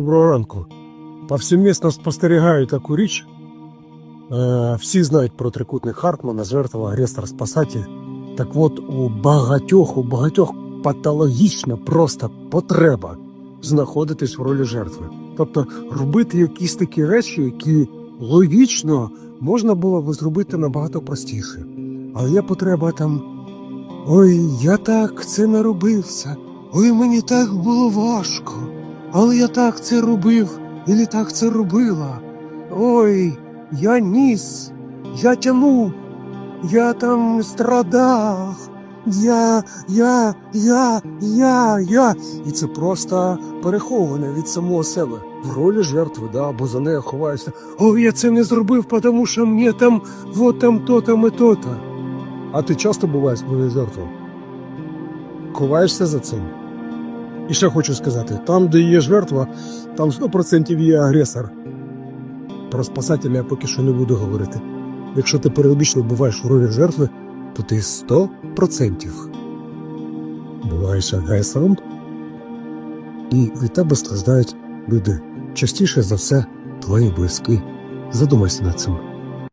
Доброго ранку. Повсемісно спостерігаю таку річ. Е, всі знають про трикутник Хартмана, жертва, агресор, спасатель. Так от у багатьох, у багатьох патологічна просто потреба знаходитись в ролі жертви. Тобто робити якісь такі речі, які логічно можна було б зробити набагато простіше. Але є потреба там. Ой, я так це наробився. Ой, мені так було важко. Але я так це робив, і так це робила. Ой, я ніс, я тянув, я там страдав. Я, я, я, я, я. І це просто переховане від самого себе. В ролі жертви, да, бо за нею ховаюся. Ой, я це не зробив, тому що мені там, вот там то там і то-то. А ти часто буваєш ролі жертви? Ховаєшся за цим? І ще хочу сказати: там, де є жертва, там 100% є агресор. Про спасателя я поки що не буду говорити. Якщо ти періодично буваєш у ролі жертви, то ти 100% буваєш агресором, і від тебе страждають люди. Частіше за все, твої близькі. Задумайся над цим.